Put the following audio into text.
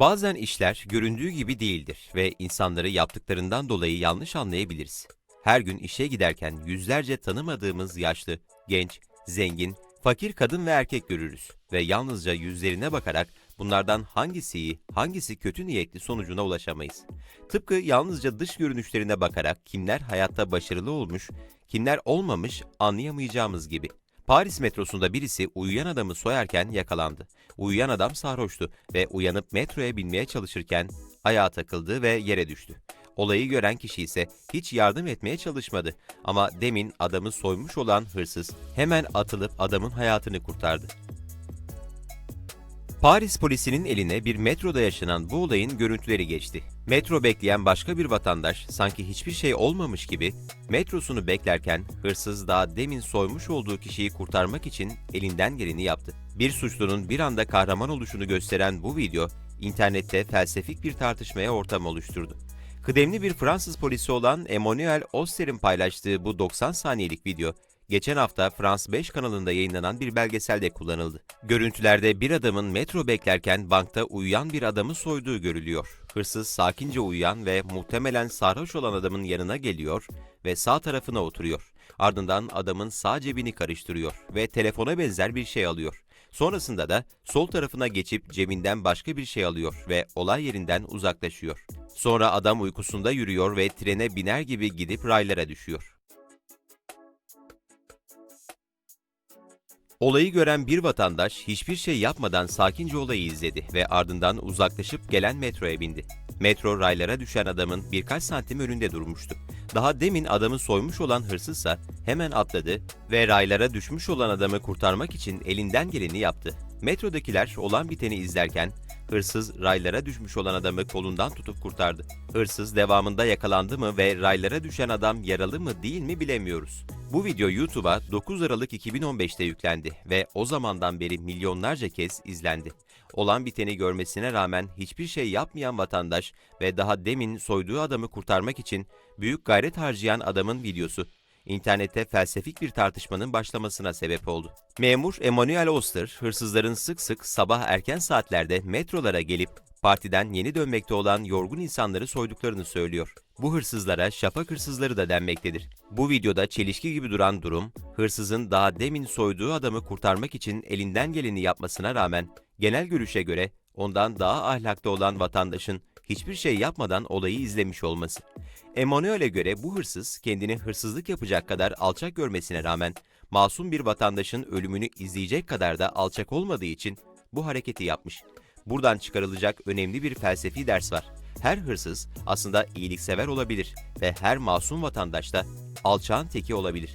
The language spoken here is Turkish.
Bazen işler göründüğü gibi değildir ve insanları yaptıklarından dolayı yanlış anlayabiliriz. Her gün işe giderken yüzlerce tanımadığımız yaşlı, genç, zengin, fakir kadın ve erkek görürüz ve yalnızca yüzlerine bakarak bunlardan hangisi iyi, hangisi kötü niyetli sonucuna ulaşamayız. Tıpkı yalnızca dış görünüşlerine bakarak kimler hayatta başarılı olmuş, kimler olmamış anlayamayacağımız gibi. Paris metrosunda birisi uyuyan adamı soyarken yakalandı. Uyuyan adam sarhoştu ve uyanıp metroya binmeye çalışırken ayağa takıldı ve yere düştü. Olayı gören kişi ise hiç yardım etmeye çalışmadı ama demin adamı soymuş olan hırsız hemen atılıp adamın hayatını kurtardı. Paris polisinin eline bir metroda yaşanan bu olayın görüntüleri geçti. Metro bekleyen başka bir vatandaş sanki hiçbir şey olmamış gibi metrosunu beklerken hırsız daha demin soymuş olduğu kişiyi kurtarmak için elinden geleni yaptı. Bir suçlunun bir anda kahraman oluşunu gösteren bu video internette felsefik bir tartışmaya ortam oluşturdu. Kıdemli bir Fransız polisi olan Emmanuel Oster'in paylaştığı bu 90 saniyelik video geçen hafta France 5 kanalında yayınlanan bir belgeselde kullanıldı. Görüntülerde bir adamın metro beklerken bankta uyuyan bir adamı soyduğu görülüyor. Hırsız sakince uyuyan ve muhtemelen sarhoş olan adamın yanına geliyor ve sağ tarafına oturuyor. Ardından adamın sağ cebini karıştırıyor ve telefona benzer bir şey alıyor. Sonrasında da sol tarafına geçip cebinden başka bir şey alıyor ve olay yerinden uzaklaşıyor. Sonra adam uykusunda yürüyor ve trene biner gibi gidip raylara düşüyor. Olayı gören bir vatandaş hiçbir şey yapmadan sakince olayı izledi ve ardından uzaklaşıp gelen metroya bindi. Metro raylara düşen adamın birkaç santim önünde durmuştu. Daha demin adamı soymuş olan hırsızsa hemen atladı ve raylara düşmüş olan adamı kurtarmak için elinden geleni yaptı. Metrodakiler olan biteni izlerken hırsız raylara düşmüş olan adamı kolundan tutup kurtardı. Hırsız devamında yakalandı mı ve raylara düşen adam yaralı mı değil mi bilemiyoruz. Bu video YouTube'a 9 Aralık 2015'te yüklendi ve o zamandan beri milyonlarca kez izlendi. Olan biteni görmesine rağmen hiçbir şey yapmayan vatandaş ve daha demin soyduğu adamı kurtarmak için büyük gayret harcayan adamın videosu internette felsefik bir tartışmanın başlamasına sebep oldu. Memur Emmanuel Oster, hırsızların sık sık sabah erken saatlerde metrolara gelip partiden yeni dönmekte olan yorgun insanları soyduklarını söylüyor. Bu hırsızlara şafak hırsızları da denmektedir. Bu videoda çelişki gibi duran durum, hırsızın daha demin soyduğu adamı kurtarmak için elinden geleni yapmasına rağmen genel görüşe göre ondan daha ahlaklı olan vatandaşın hiçbir şey yapmadan olayı izlemiş olması. Emanuel'e göre bu hırsız kendini hırsızlık yapacak kadar alçak görmesine rağmen masum bir vatandaşın ölümünü izleyecek kadar da alçak olmadığı için bu hareketi yapmış. Buradan çıkarılacak önemli bir felsefi ders var. Her hırsız aslında iyiliksever olabilir ve her masum vatandaş da alçağın teki olabilir.